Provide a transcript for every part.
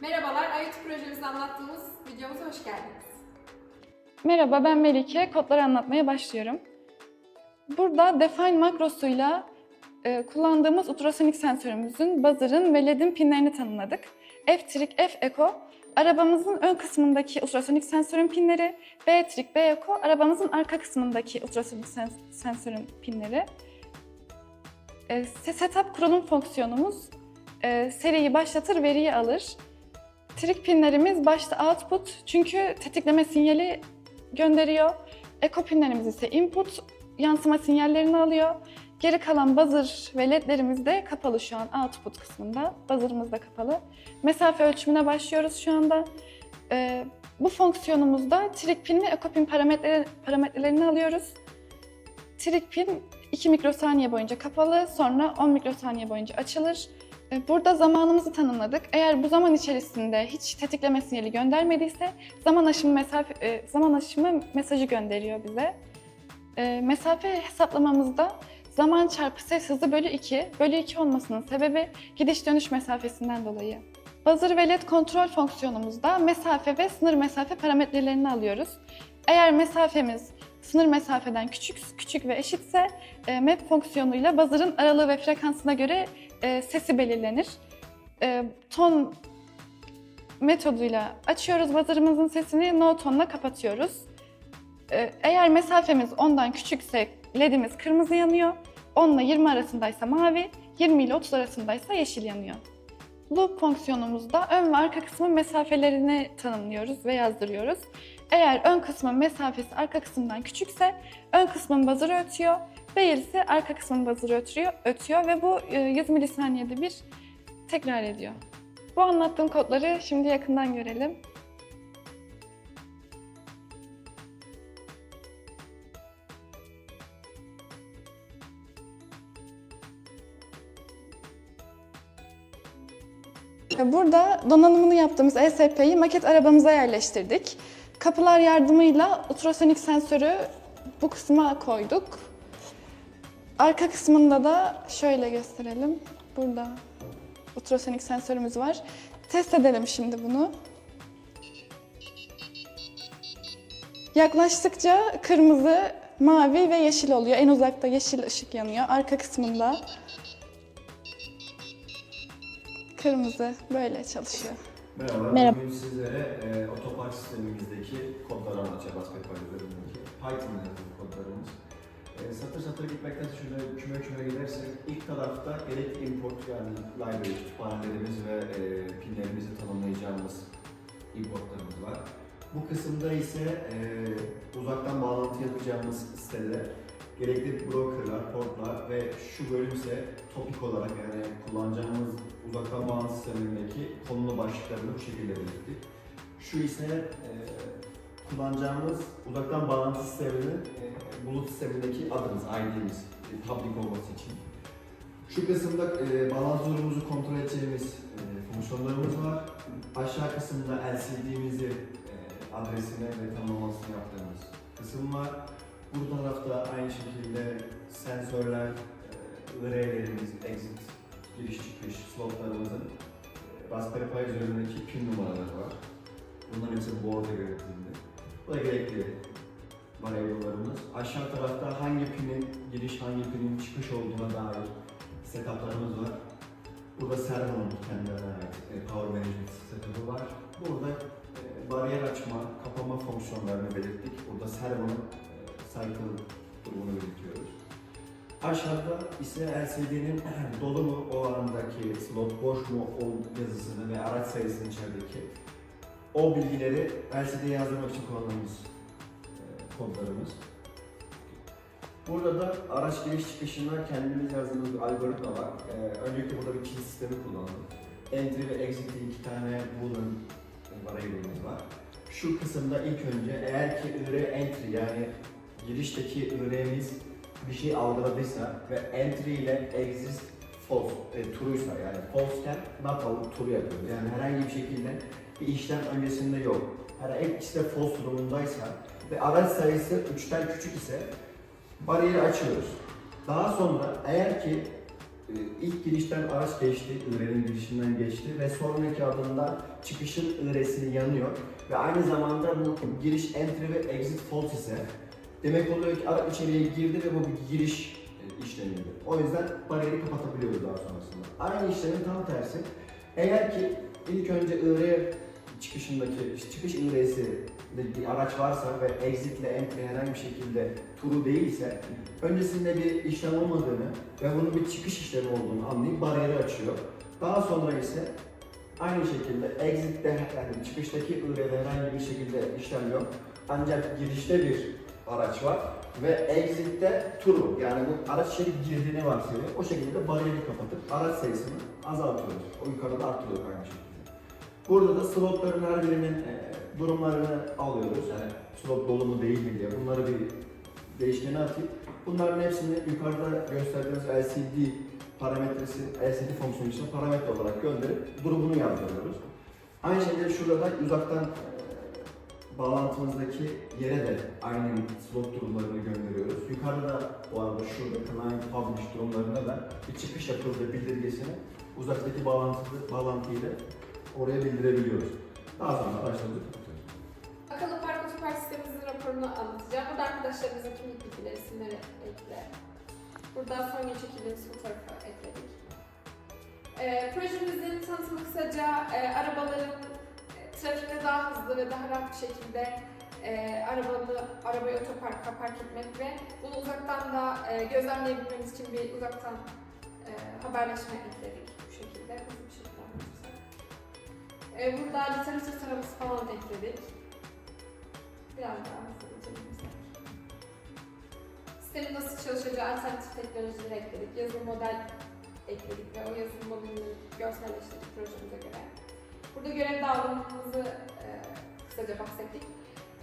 Merhabalar, IoT projemizi anlattığımız videomuza hoş geldiniz. Merhaba ben Melike. Kodları anlatmaya başlıyorum. Burada Define makrosuyla e, kullandığımız ultrasonik sensörümüzün, buzzer'ın ve LED'in pinlerini tanımladık. F-Trig, F-Echo arabamızın ön kısmındaki ultrasonik sensörün pinleri, B-Trig, B-Echo arabamızın arka kısmındaki ultrasonik sens- sensörün pinleri. E, setup kurulum fonksiyonumuz e, seriyi başlatır, veriyi alır. Trig pinlerimiz başta output çünkü tetikleme sinyali gönderiyor. Eko pinlerimiz ise input, yansıma sinyallerini alıyor. Geri kalan buzzer ve ledlerimiz de kapalı şu an output kısmında. Buzzer'ımız da kapalı. Mesafe ölçümüne başlıyoruz şu anda. Ee, bu fonksiyonumuzda trig pin ve eko pin parametre, parametrelerini alıyoruz. Trig pin 2 mikrosaniye boyunca kapalı, sonra 10 mikrosaniye boyunca açılır. Ee, Burada zamanımızı tanımladık. Eğer bu zaman içerisinde hiç tetikleme sinyali göndermediyse zaman aşımı mesafe e, zaman aşımı mesajı gönderiyor bize. E, mesafe hesaplamamızda zaman çarpı ses hızı bölü 2. Bölü 2 olmasının sebebi gidiş dönüş mesafesinden dolayı. Buzzer ve LED kontrol fonksiyonumuzda mesafe ve sınır mesafe parametrelerini alıyoruz. Eğer mesafemiz sınır mesafeden küçük küçük ve eşitse e, map fonksiyonuyla buzzer'ın aralığı ve frekansına göre e, sesi belirlenir. E, ton metoduyla açıyoruz buzzer'ımızın sesini, no tonla kapatıyoruz. E, eğer mesafemiz 10'dan küçükse ledimiz kırmızı yanıyor, 10 ile 20 arasındaysa mavi, 20 ile 30 arasındaysa yeşil yanıyor. Loop fonksiyonumuzda ön ve arka kısmın mesafelerini tanımlıyoruz ve yazdırıyoruz. Eğer ön kısmın mesafesi arka kısımdan küçükse ön kısmın buzzer'ı ötüyor, değilse arka kısmın buzzer'ı ötüyor, ötüyor ve bu e, 100 milisaniyede bir tekrar ediyor. Bu anlattığım kodları şimdi yakından görelim. Burada donanımını yaptığımız ESP'yi maket arabamıza yerleştirdik. Kapılar yardımıyla ultrasonik sensörü bu kısma koyduk. Arka kısmında da şöyle gösterelim. Burada ultrasonik sensörümüz var. Test edelim şimdi bunu. Yaklaştıkça kırmızı, mavi ve yeşil oluyor. En uzakta yeşil ışık yanıyor. Arka kısmında kırmızı böyle çalışıyor. Merhaba. Merhaba. Bugün sizlere e, otopark sistemimizdeki kodları anlatacağız Aspect üzerindeki. Python'da yazılı kodlarımız. E, satır satır gitmekten şöyle küme küme gidersek ilk tarafta gerek import yani library kütüphanelerimiz ve e, pinlerimizi tanımlayacağımız importlarımız var. Bu kısımda ise e, uzaktan bağlantı yapacağımız siteler, gerekli brokerlar, portlar ve şu bölüm ise topik olarak yani kullanacağımız uzaktan bağlantı sistemindeki konulu başlıklarını bu şekilde belirttik. Şu ise e, kullanacağımız uzaktan bağlantı sisteminin e, bulut sistemindeki adımız, ID'miz, e, public olması için. Şu kısımda e, bağlantı durumumuzu kontrol edeceğimiz e, fonksiyonlarımız var. Aşağı kısımda LCD'mizi e, adresine ve tanımlamasını yaptığımız kısım var. Bu tarafta aynı şekilde sensörler, e, exit, giriş çıkış slotlarımızın e, Raspberry Pi üzerindeki pin numaraları var. Bunların hepsi board'a yönetildi. Bu da gerekli variable'larımız. Aşağı tarafta hangi pinin giriş, hangi pinin çıkış olduğuna dair setuplarımız var. Burada servonun kendine ait e, power management setup'ı var. Burada e, bariyer açma, kapama fonksiyonlarını belirttik. Burada servonun e, cycle durumunu belirtiyoruz. Aşağıda ise LCD'nin dolu mu o andaki slot boş mu o yazısını ve araç sayısını içerideki o bilgileri LCD'ye yazdırmak için kullandığımız kodlarımız. Burada da araç giriş çıkışına kendimiz yazdığımız bir algoritma var. E, öncelikle burada bir kilit sistemi kullandım. Entry ve exit iki tane boolean variable'ımız var. Şu kısımda ilk önce eğer ki IR entry yani girişteki IR'miz bir şey algıladıysa ve entry ile exist false e, true'ysa yani false'ken not alıp true yapıyoruz. Yani herhangi bir şekilde bir işlem öncesinde yok. Her ikisi de false durumundaysa ve araç sayısı 3'ten küçük ise bariyeri açıyoruz. Daha sonra eğer ki e, ilk girişten araç geçti, ığrenin girişinden geçti ve sonraki adımda çıkışın ığresini yanıyor ve aynı zamanda bu giriş entry ve exit false ise demek oluyor ki araç içeriye girdi ve bu bir giriş e, işlemiydi. O yüzden bariyeri kapatabiliyoruz daha sonrasında. Aynı işlemin tam tersi. Eğer ki ilk önce ığre çıkışındaki çıkış ığresi bir araç varsa ve exit ile entry herhangi bir şekilde turu değilse öncesinde bir işlem olmadığını ve bunun bir çıkış işlemi olduğunu anlayıp bariyeri açıyor. Daha sonra ise aynı şekilde exit'te yani çıkıştaki ığrede herhangi bir şekilde işlem yok. Ancak girişte bir araç var ve exit'te turu yani bu araç içeri girdiğini varsayıyor. O şekilde bariyeri kapatıp araç sayısını azaltıyoruz. O yukarıda artırıyor aynı şekilde. Burada da slotların her birinin e, durumlarını alıyoruz. Yani slot dolu mu değil mi diye bunları bir değişkene atıp bunların hepsini yukarıda gösterdiğimiz LCD parametresi, LCD fonksiyonu için parametre olarak gönderip durumunu yazdırıyoruz. Aynı şekilde şurada da uzaktan e, bağlantımızdaki yere de aynı slot durumlarını gönderiyoruz. Yukarıda da bu arada şurada client publish durumlarında da bir çıkış yapıldığı bildirgesini uzaktaki bağlantı, bağlantıyla oraya bildirebiliyoruz. Daha sonra araçlarımızı kapatıyoruz. Akıllı park otopark sistemimizin raporunu anlatacağım. Burada arkadaşlarımızın kimlik bilgileri, isimleri ekle. Burada son gün çekildiğimiz fotoğrafı ekledik. Ee, projemizin tanıtımı kısaca e, arabaların e, trafikte daha hızlı ve daha rahat bir şekilde e, arabanı, arabayı otoparka park etmek ve bunu uzaktan da e, gözlemleyebilmemiz için bir uzaktan e, haberleşme ekledik bu şekilde. Hızlı bir şekilde. E, burada literatür taraması falan ekledik. Biraz daha hızlı geçebilirsek. Sistemin nasıl çalışacağı alternatif teknolojileri ekledik. Yazılım model ekledik ve o yazılım modelini görselleştirdik projemize göre. Burada görev dağılımımızı e, kısaca bahsettik.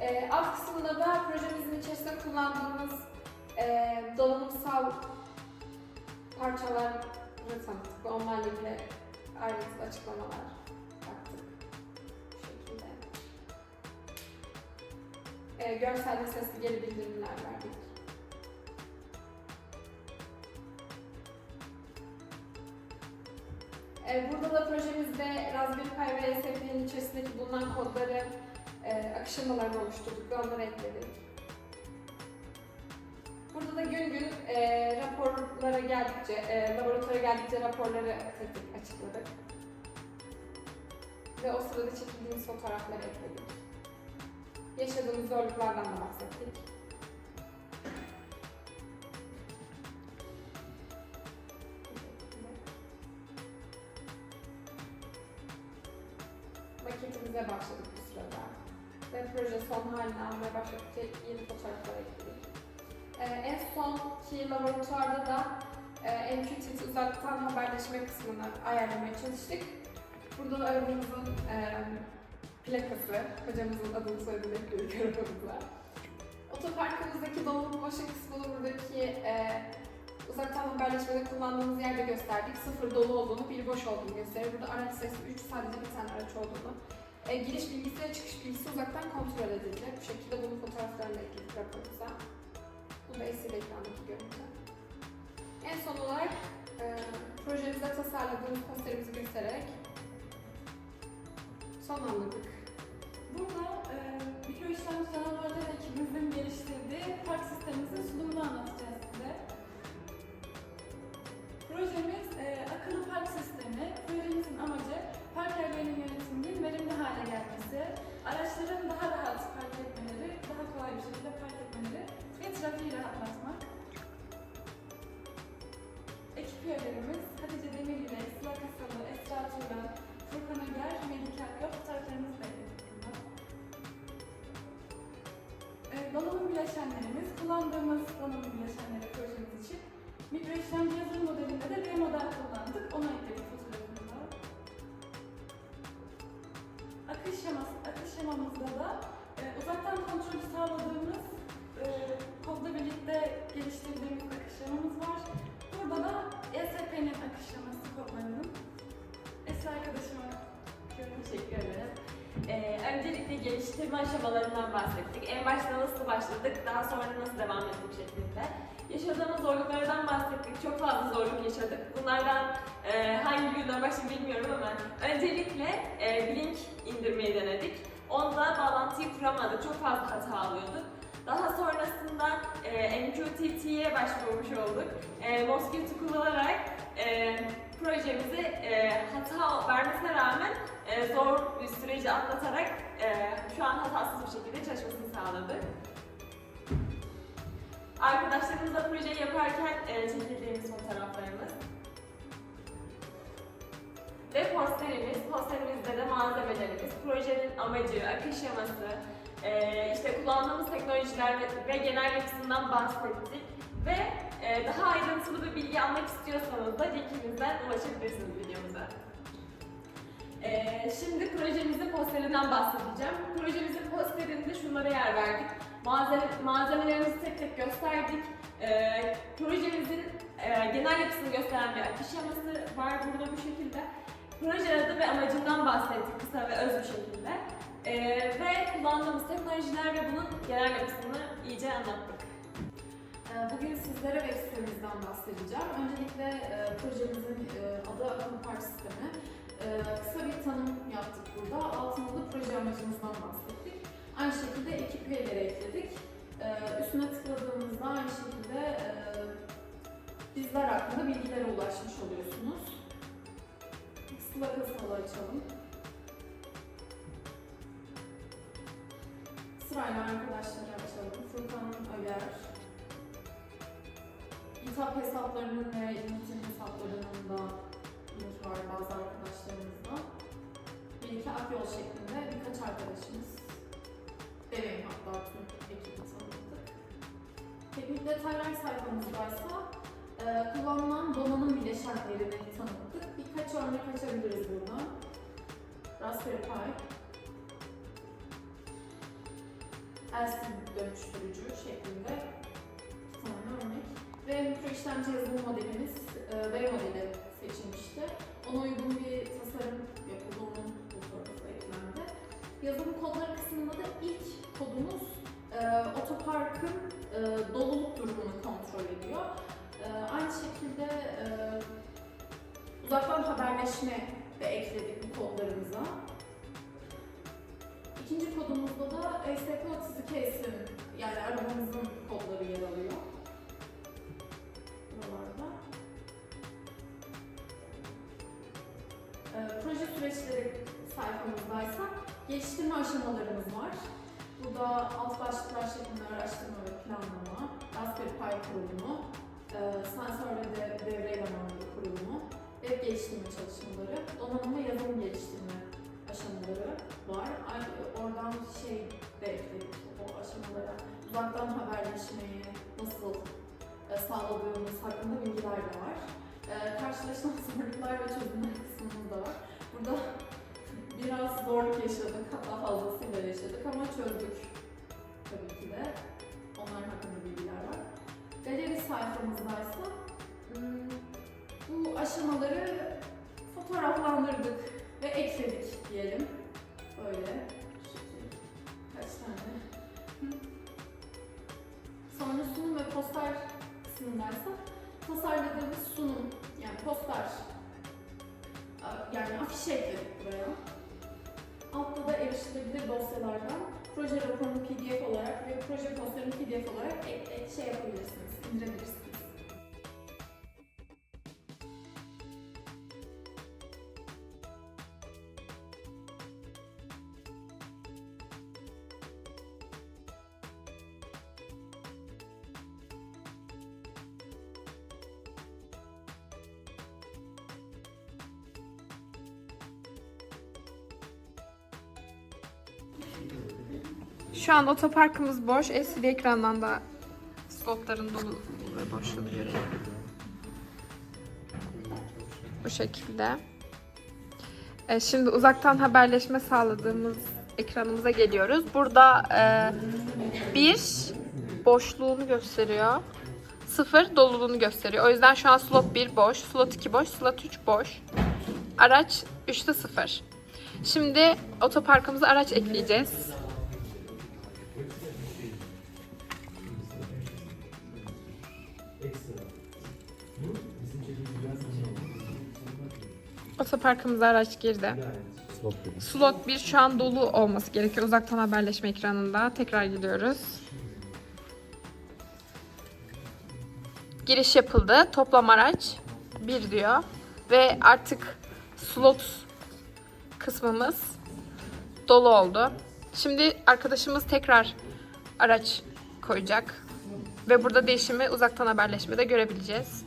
E, alt kısmında da projemizin içerisinde kullandığımız e, donanımsal parçaları tanıttık onlarla ilgili ayrıntılı açıklamalar E, görsel ve sesli geri bildirimler verdik. E, burada da projemizde Raspberry Pi ve ESP'nin içerisindeki bulunan kodları e, akış şemalarını oluşturduk ve onları ekledik. Burada da gün gün e, raporlara geldikçe, e, laboratuvara geldikçe raporları tek açıkladık. Ve o sırada çekildiğimiz fotoğrafları ekledik. Yaşadığımız zorluklardan da bahsettik. Maketimize başladık bu sırada. Ve proje son halini almaya başladıkça yeni fotoğraflar ekledik. Ee, en sonki laboratuvarda da e, MQTT uzaktan haberleşme kısmını ayarlamaya çalıştık. Burada da arabamızın e, plakası, hocamızın adını soyadını ekledik arabamıza. Otoparkımızdaki doluluk motion kısmını buradaki e, uzaktan haberleşmede kullandığımız yerde gösterdik. Sıfır dolu olduğunu, bir boş olduğunu gösterir. Burada araç sayısı 3, sadece bir tane araç olduğunu. E, giriş bilgisi ve çıkış bilgisi uzaktan kontrol edilecek. Bu şekilde bunun fotoğraflarını ekledik raporumuza. Bu da esil ekrandaki görüntü. En son olarak e, projemizde tasarladığımız posterimizi göstererek sonlandırdık. Burada e, mikro işlem canavarları ekibimizin geliştirdiği park sistemimizin sunumunu anlatacağız size. Projemiz e, akıllı park sistemi. Projemizin amacı park yerlerinin yönetiminin verimli hale gelmesi, araçların daha rahat park etmeleri, daha kolay bir şekilde park etmeleri ve trafiği rahatlatmak. Ekip üyelerimiz Hatice Demirgül, Sıla Kasalı, Esra Turan, Furkan Öger, Melike Akgöl fotoğraflarımızı bileşenlerimiz, kullandığımız donanım bileşenleri projemiz için mikro işlemci yazılım modelinde de bir model kullandık, onu ekledik fotoğrafımıza. Akış şeması, akış şemamızda da e, uzaktan kontrolü sağladığımız e, kodla birlikte geliştirdiğimiz akış şemamız var. Burada da ESP'nin akış şeması kodlarının Esra arkadaşıma Teşekkür ederim. Ee, öncelikle geliştirme aşamalarından bahsettik. En başta nasıl başladık, daha sonra nasıl devam ettik şeklinde. Yaşadığımız zorluklardan bahsettik. Çok fazla zorluk yaşadık. Bunlardan e, hangi birinden başlayayım bilmiyorum ama öncelikle e, Blink indirmeyi denedik. Onda bağlantıyı kuramadık. Çok fazla hata alıyorduk. Daha sonrasında e, MQTT'ye başvurmuş olduk. E, Mosquito kullanarak e, projemizi e, hata vermesine rağmen e, zor süreci atlatarak e, şu an hatasız bir şekilde çalışmasını sağladık. Arkadaşlarımızla projeyi yaparken e, çekildiğimiz fotoğraflarımız. Ve posterimiz, posterimizde de malzemelerimiz, projenin amacı, akış yaması, e, işte kullandığımız teknolojiler ve, ve genel yapısından bahsettik. Ve e, daha ayrıntılı bir bilgi almak istiyorsanız da linkimizden ulaşabilirsiniz videomuza. Ee, şimdi projemizin posterinden bahsedeceğim. Projemizin posterinde şunlara yer verdik. Malzeme, malzemelerimizi tek tek gösterdik. Ee, projemizin e, genel yapısını gösteren bir akış yaması var burada bu şekilde. Proje adı ve amacından bahsettik kısa ve öz bir şekilde. Ee, ve kullandığımız teknolojiler ve bunun genel yapısını iyice anlattık. Ee, Bugün sizlere web sitemizden bahsedeceğim. Öncelikle e, projemizin e, adı var bazı arkadaşlarımızda. Bir iki Akyol şeklinde birkaç arkadaşımız bebeğim hatta tüm ekibi tanıdık. Teknik detaylar sayfamızdaysa e, kullanılan donanım bileşenlerini tanıttık. Birkaç örnek açabiliriz burada. Raspberry Pi, LCD dönüştürücü şeklinde iki tane örnek ve mikro işlemci yazılım modelimiz e, V modeli seçilmişti. Ona uygun bir tasarım yapıldı, onun fotoğrafı eklendi. Yazılım kodları kısmında da ilk kodumuz e, otoparkın e, doluluk durumunu kontrol ediyor. E, aynı şekilde e, uzaktan haberleşme de ekledik bu kodlarımıza. İkinci kodumuzda da ESP32S'in yani arabamızın kodları yer alıyor proje süreçleri sayfamızdaysa geliştirme aşamalarımız var. Burada alt başlıklar şeklinde araştırma ve planlama, Raspberry Pi kurulumu, e, sensör ve de, devre elemanları kurulumu, web geliştirme çalışmaları, donanım ve yazılım geliştirme aşamaları var. Aynı oradan şey de ekledik o aşamalara. Uzaktan haberleşmeyi nasıl e, sağladığımız hakkında bilgiler de var. E, karşılaşılan zorluklar ve çözümler kısmımız da var. Burada biraz zorluk yaşadık, hatta fazlasıyla yaşadık ama çözdük tabii ki de. Onlar hakkında bilgiler var. Galeri sayfamızdaysa hmm, bu aşamaları fotoğraflandırdık ve ekledik diyelim. Böyle. Kaç tane? Sonra sunum ve poster kısmındaysa tasarladığımız sunum yani poster yani afiş ekledik buraya. Altta da erişilebilir dosyalardan proje raporunu pdf olarak ve proje posterini pdf olarak ek, ek şey yapabilirsiniz, indirebilirsiniz. Şu an otoparkımız boş. LCD ekrandan da slotların dolu ve. Bu şekilde. E, şimdi uzaktan haberleşme sağladığımız ekranımıza geliyoruz. Burada e, bir boşluğunu gösteriyor. Sıfır doluluğunu gösteriyor. O yüzden şu an slot 1 boş, slot 2 boş, slot 3 boş. Araç 3'te 0. Şimdi otoparkımıza araç ekleyeceğiz. Otoparkımıza araç girdi. Slot 1 şu an dolu olması gerekiyor. Uzaktan haberleşme ekranında. Tekrar gidiyoruz. Giriş yapıldı. Toplam araç 1 diyor. Ve artık slot kısmımız dolu oldu. Şimdi arkadaşımız tekrar araç koyacak. Ve burada değişimi uzaktan haberleşmede görebileceğiz.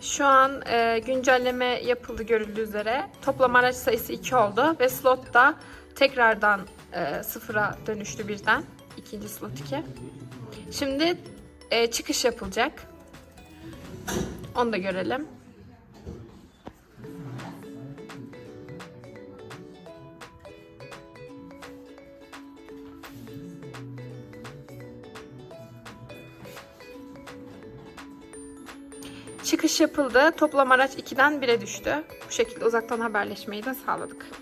Şu an e, güncelleme yapıldı görüldüğü üzere. Toplam araç sayısı 2 oldu ve slot da tekrardan e, sıfıra dönüştü birden. İkinci slot 2. Şimdi e, çıkış yapılacak. Onu da görelim. Çıkış yapıldı. Toplam araç 2'den 1'e düştü. Bu şekilde uzaktan haberleşmeyi de sağladık.